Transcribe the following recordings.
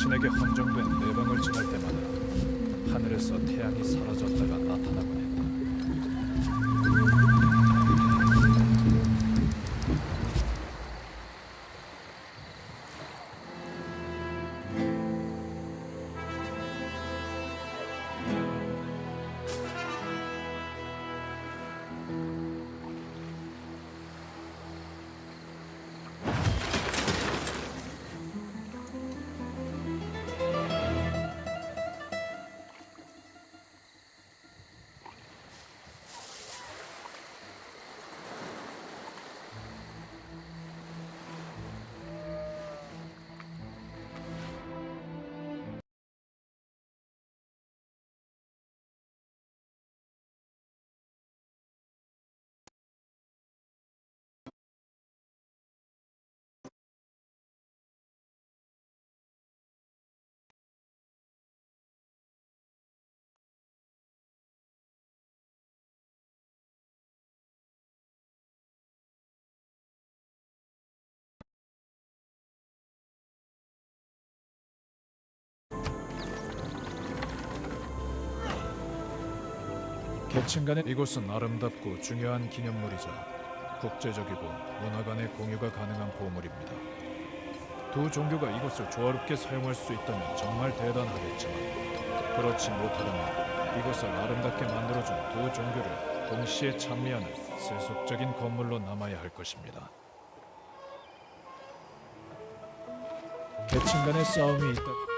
신에게 헌정된 네 방을 지날 때마다 하늘에서 태양이 사라졌다가 나타나곤 했다. 계층 간의 이곳은 아름답고 중요한 기념물이자 국제적이고 문화 간의 공유가 가능한 보물입니다. 두 종교가 이곳을 조화롭게 사용할 수 있다면 정말 대단하겠지만 그렇지 못하다면 이곳을 아름답게 만들어준 두 종교를 동시에 찬미하는 세속적인 건물로 남아야 할 것입니다. 계층 간의 싸움이 있다.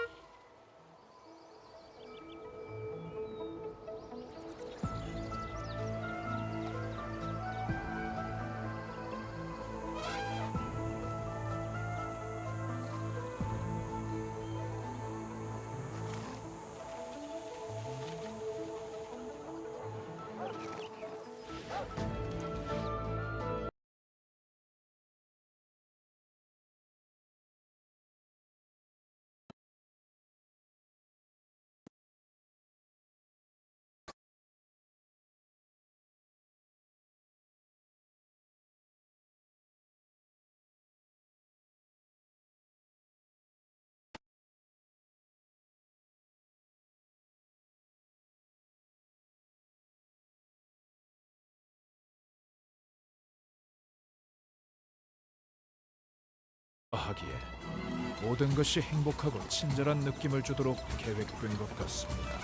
하기에 모든 것이 행복하고 친절한 느낌을 주도록 계획된 것 같습니다.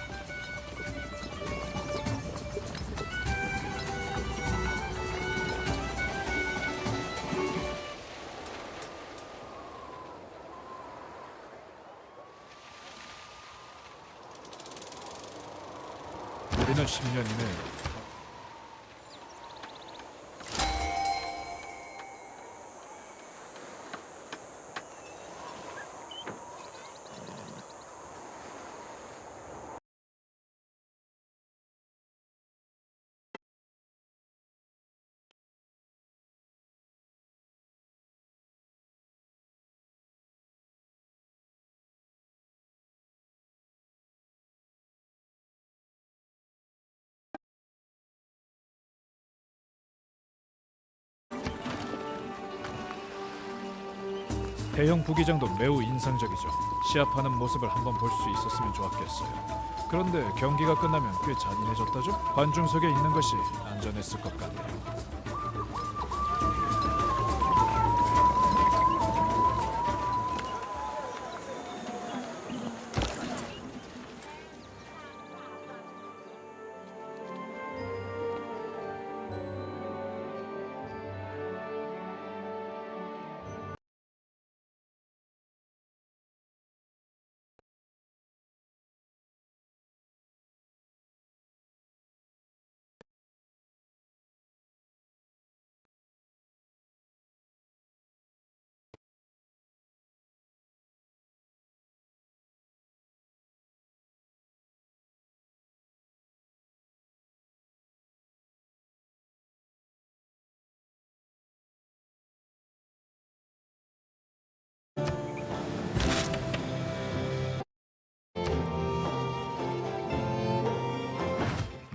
우리는 10년 이내에 대형 부기장도 매우 인상적이죠. 시합하는 모습을 한번 볼 수 있었으면 좋았겠어요. 그런데 경기가 끝나면 꽤 잔인해졌다죠? 관중석에 있는 것이 안전했을 것 같네요.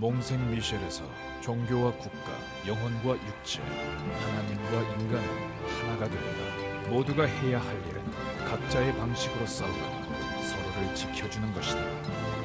몽생 미셸에서 종교와 국가, 영혼과 육체, 하나님과 인간은 하나가 된다. 모두가 해야 할 일은 각자의 방식으로 싸우거나 서로를 지켜주는 것이다.